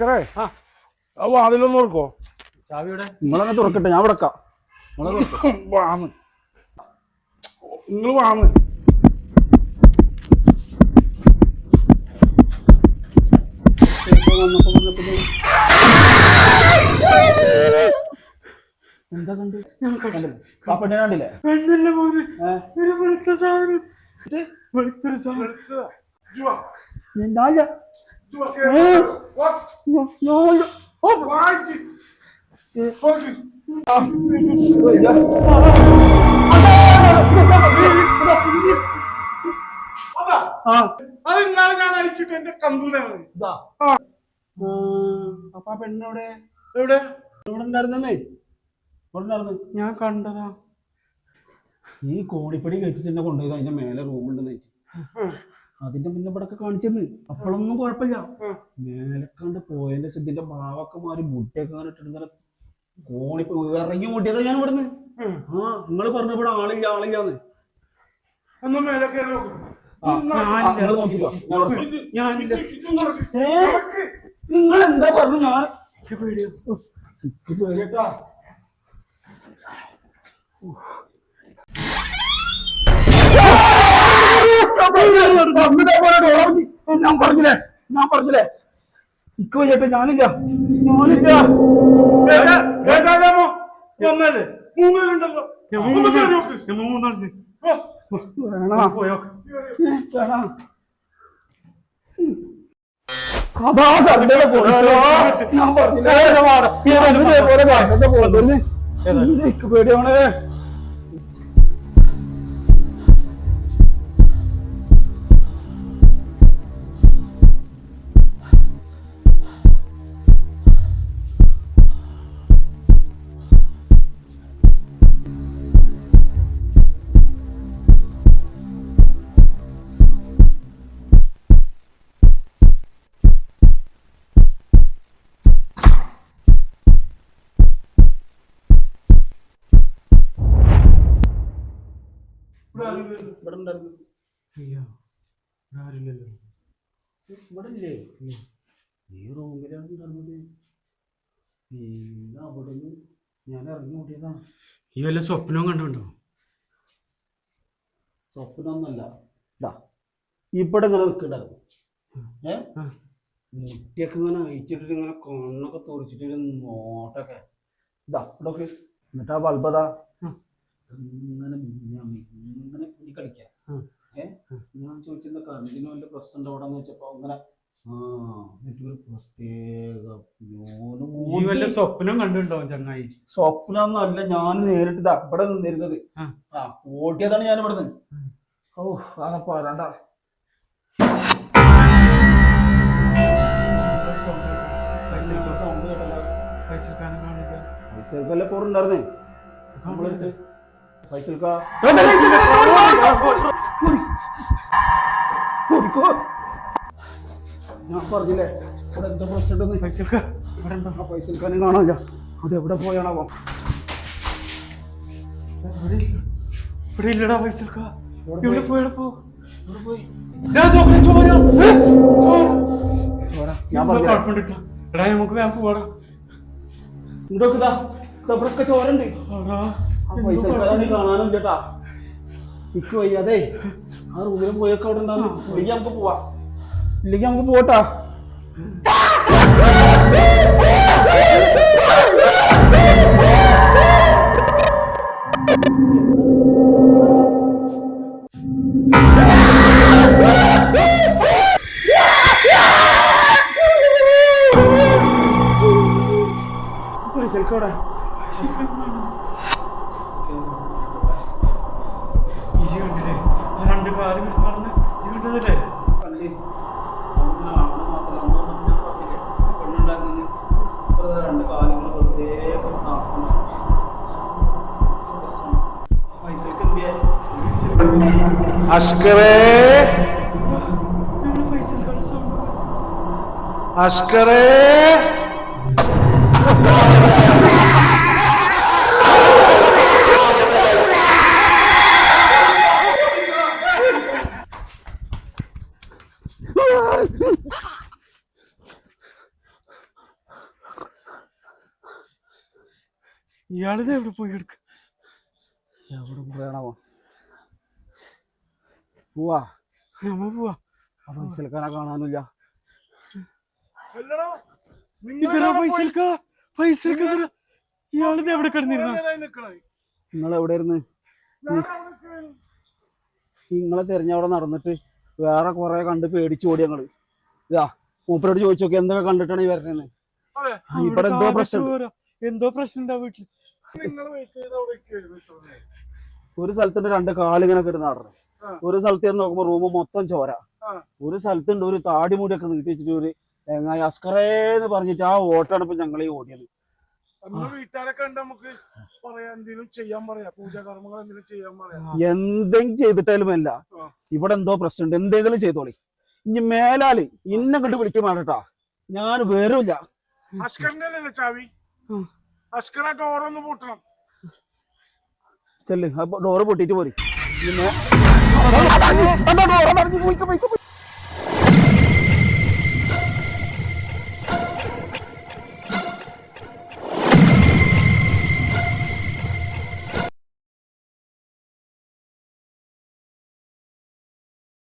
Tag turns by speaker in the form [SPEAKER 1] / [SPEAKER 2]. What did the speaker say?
[SPEAKER 1] അഷ്കറേ
[SPEAKER 2] ആ.
[SPEAKER 1] വാതിലൊന്ന് ഓർക്കോ.
[SPEAKER 3] നിങ്ങളങ്ങനെ തുറക്കട്ടെ ഞാൻ വിടക്കാം
[SPEAKER 1] വാന്ന്. നിങ്ങൾ വാന്ന്.
[SPEAKER 3] എന്താ കണ്ടു? ആ പെണ്ണിനെ കണ്ടില്ലേ?
[SPEAKER 2] പെണ്ണല്ല മോനെ.
[SPEAKER 3] ഏ?
[SPEAKER 2] ഒരു വെളുത്ത സാധനം. വെളുത്തൊരു സാധനം.
[SPEAKER 3] ഞാനില്ല. ഏ? ഞാ- ഞാനില്ല. ഓ, ആ. ഇല്ല. ആ,
[SPEAKER 1] അത് ഇന്നാളെ ഞാൻ അയച്ചിട്ട് എന്റെ കന്തൂരാണ് എവിടെ
[SPEAKER 3] ഇവിടെ ഉണ്ടായിരുന്നേ
[SPEAKER 2] ഞാൻ കണ്ടതാ
[SPEAKER 3] ഈ കോണിപ്പടി കയറ്റിട്ട് എന്നെ കൊണ്ടുപോയത് അതിന്റെ മേലെ റൂമുണ്ടെന്ന് അതിന്റെ മുന്നേ ഇവിടെ കാണിച്ചിരുന്നു. കാണിച്ചെന്ന് അപ്പോഴൊന്നും കുഴപ്പമില്ല. മേലക്കാണ്ട് പോയതിന്റെ ഇതിന്റെ ഭാവൊക്കെ മാറി മുട്ടയൊക്കെ ഇങ്ങനെ കോണിപ്പ ഇറങ്ങി മുട്ടിയതാ ഞാൻ ഇവിടുന്ന്. ആ. നിങ്ങൾ പറഞ്ഞു ഇവിടെ ആളില്ല ആളില്ലാന്ന്
[SPEAKER 1] എന്നാ.
[SPEAKER 2] മേലൊക്കെ
[SPEAKER 3] നിങ്ങൾ എന്താ പറഞ്ഞു? ഞാൻ എനിക്ക് ഞാൻ പറഞ്ഞില്ലേ ഞാൻ പറഞ്ഞില്ലേ ഇക്കോ ചേട്ടാ ഞാനില്ല ഞാനില്ല
[SPEAKER 1] ഏതാ? ഏതായാമോ? വന്നല്ലേ മൂന്നുപേരുണ്ടല്ലോ ഒന്ന് കയറി നോക്ക്.
[SPEAKER 3] ഇവിടെ ഉണ്ടായിരുന്നു.
[SPEAKER 2] അയ്യോ ആരില്ലല്ലോ
[SPEAKER 3] ഇവിടെ ഇല്ലേ? ഈ റൂമിലാണ് ഉണ്ടായിരുന്നത്. പിന്നെ അവിടുന്ന് ഞാൻ ഇറങ്ങി ഓടിയതാ.
[SPEAKER 2] ഈ വല്ല സ്വപ്നവും കണ്ടുണ്ടോ
[SPEAKER 3] സ്വപ്നമൊന്നല്ല ഇവിടെ ഇങ്ങനെ നിൽക്കണ്ടായിരുന്നു. ഏ. മുട്ടിയൊക്കെ ഇങ്ങനെ അയച്ചിട്ട് ഇങ്ങനെ കണ്ണൊക്കെ തുറച്ചിട്ട് നോട്ടൊക്കെ ഇതാ എന്നിട്ട് ആ ബൾബതാ. ഇങ്ങനെ ഇങ്ങനെ കുടി കളിക്കാം. ഞാൻ ചോദിച്ചിരുന്ന കറണ്ടിന് വല്ല പ്രശ്നം ഉണ്ടോ അവിടെ വെച്ചപ്പോ അങ്ങനെ.
[SPEAKER 2] സ്വപ്നം കണ്ടുണ്ടോ ചങ്ങായി
[SPEAKER 3] സ്വപ്നമൊന്നുമല്ല ഞാൻ നേരിട്ട് ഇതാ ഇവിടെ നിന്നിരുന്നത്
[SPEAKER 2] ആ.
[SPEAKER 3] ഓടിയതാണ് ഞാൻ ഇവിടുന്ന്. ഓ അതാ പറയണ്ട പൈസക്കല്ലേ പോറുണ്ടായിരുന്നേ നമ്മളെടുത്ത് പൈസക്ക ഞാൻ പറഞ്ഞില്ലേ ഇവിടെ എന്താ പ്രശ്നം
[SPEAKER 2] പൈസക്ക ഇവിടെ ഉണ്ടോ?
[SPEAKER 3] ആ പൈസക്കാനും കാണാനില്ല. അത് എവിടെ പോയാണാവോ?
[SPEAKER 2] ഇവിടെ ഇല്ല. ഇവിടെ ഇല്ലടാ പൈസക്ക
[SPEAKER 3] എവിടെ
[SPEAKER 2] ഇവിടെ
[SPEAKER 3] പോയി? ഇവിടെ പോയി?
[SPEAKER 2] ഞാൻ നോക്കണേ ചോര? ചോര.
[SPEAKER 3] ഞാൻ
[SPEAKER 2] എന്തോ
[SPEAKER 3] പറഞ്ഞില്ലേ
[SPEAKER 2] കുഴപ്പമുണ്ടിട്ടാ എടാ നമുക്ക് വേഗം പോവാടാ
[SPEAKER 3] ചോരണ്ട്
[SPEAKER 2] ആടാ,
[SPEAKER 3] ആ
[SPEAKER 2] എന്തോ
[SPEAKER 3] പൈസക്കാരാണ് കാണാനും ചേട്ടാ ഇക്ക് വയ്യാതെ ആ റൂമിലും പോയൊക്കെ അവിടെ ഇല്ലെങ്കിൽ നമുക്ക് പോവാ ഇല്ലെങ്കിൽ നമുക്ക് പോട്ടാ
[SPEAKER 2] ആ
[SPEAKER 3] പ്രശ്നം. ആ പൈസക്ക് എന്തിയെ
[SPEAKER 1] അഷ്കറേ. അഷ്കറേ.
[SPEAKER 2] ഇയാളിത് എവിടെ പോയി എടുക്ക?
[SPEAKER 3] എവിടെ പോയാണാവോ പോവാ.
[SPEAKER 2] നമ്മ പോവാ.
[SPEAKER 3] ആ പൈസക്കാരെ കാണാനില്ല.
[SPEAKER 2] എടുക്ക ഇതര ഇയാളിത് എവിടെ കിടന്നിരുന്ന?
[SPEAKER 3] നിങ്ങൾ എവിടെ ഇരുന്ന് നിങ്ങളെ തെരഞ്ഞ അവിടെ നടന്നിട്ട് വേറെ കുറെ കണ്ട് പേടിച്ചു ഓടി ഞങ്ങൾ. ഇതാ മൂപ്പരോട് ചോദിച്ചു നോക്കി എന്തൊക്കെ കണ്ടിട്ടാണ് ഈ വരണേന്ന്?
[SPEAKER 1] അതെ.
[SPEAKER 3] ഇവിടെ എന്തോ പ്രശ്നം
[SPEAKER 2] എന്തോ പ്രശ്നം ഉണ്ടാവും
[SPEAKER 1] വീട്ടിൽ.
[SPEAKER 3] ഒരു സ്ഥലത്തിന്റെ രണ്ട് കാലിങ്ങനെ കിടന്ന് നടന്നു. ഒരു സ്ഥലത്ത് നോക്കുമ്പോ റൂം മൊത്തം ചോര. ഒരു സ്ഥലത്തുണ്ട് ഒരു താടി മുടിയൊക്കെ നീട്ടി വെച്ചിട്ട് ഒരു എങ്ങായി അസ്കറേന്ന് പറഞ്ഞിട്ട് ആ ഓട്ടാണ് ഇപ്പൊ ഞങ്ങളീ ഓടിയത്.
[SPEAKER 1] എന്തെങ്കിലും ചെയ്യാൻ പറയാം. പൂജാകർമ്മങ്ങൾ എന്തെങ്കിലും ചെയ്യാൻ പറയാം.
[SPEAKER 3] എന്തെങ്കിലും ചെയ്തിട്ടാലും അല്ല. ഇവിടെ എന്തോ പ്രശ്നമുണ്ട്. എന്തെങ്കിലും ചെയ്തോളി. ഇനി മേലാൽ ഇന്നെ കണ്ട് വിളിക്കും വേണ്ടട്ടാ ഞാൻ വരില്ല
[SPEAKER 1] അസ്കറിന്റെ ചാവി? ആ ഡോറൊന്ന് പൂട്ടണം.
[SPEAKER 3] ചെല്ല്. ഡോറ് പൊട്ടിട്ട് പോരി. പിന്നെ